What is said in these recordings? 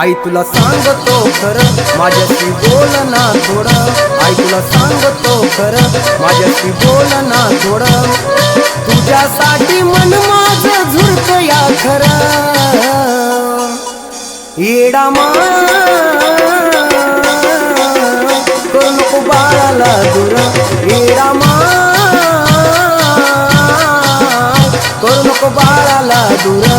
आई तुला सांगतो खरं माझ्याशी बोल ना थोडं. आई तुला सांगतो खरं माझ्याशी बोल ना थोडं. तुझ्यासाठी मन माझं झुरत या खरं. येडा मा करू नको बाळाला दूर. येडा मा करू नको बाळाला दूर.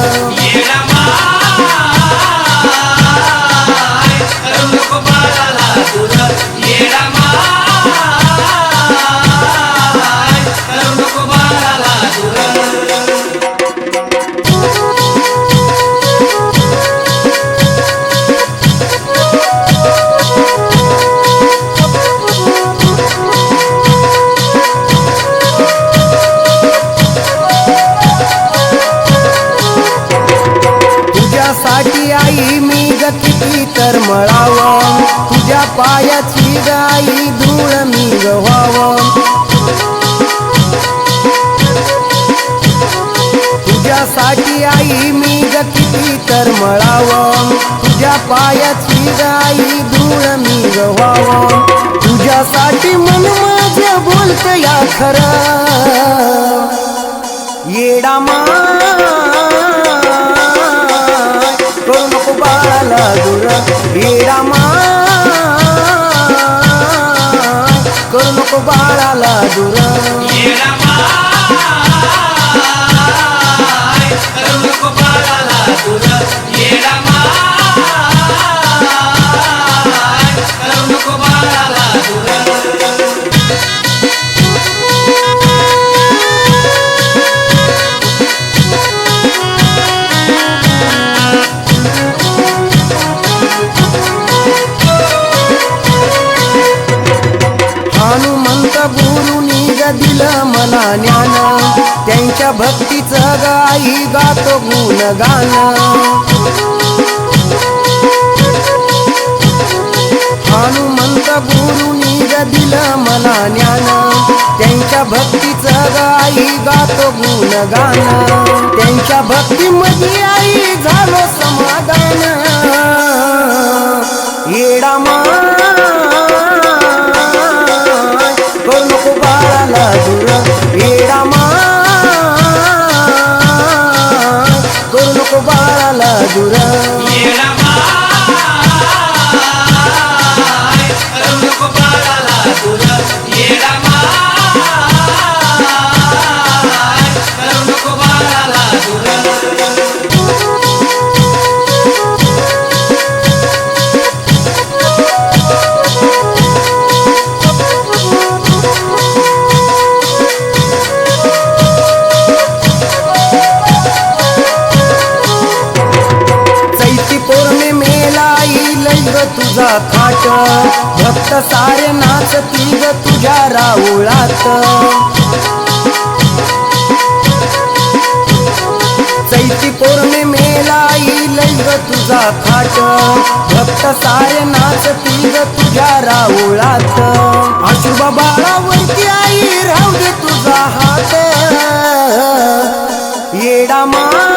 गाई आई मी ग किती तर मळावं. तुझ्या पायाची गाई धूळ मी गवावं तुझ्यासाठी आई मी ग किती तर मळावं. तुझ्या पायाची गाई धूळ मी ग तुझ्यासाठी मन माझ्या बोलत या खरं. येडा मा करू नको बाळाला दूर येडा माय करू त्यांच्या भक्तीचं गाई गातो गुण गाणं. हनुमंत गुरुनी ग दिलं मला ज्ञान. त्यांच्या भक्तीचं गाई गातो गुण गाणं. त्यांच्या भक्ती बाळाला तुझा थाट भक्त सारे नाच तीग तुझ्या राऊळात चैती पौर्णिमेला येईल ग तुझा खाट. भक्त सारे नाच तीग तुझ्या राऊळात आशुबा बाळावरती आई राहू दे तुझा हात. येडा मा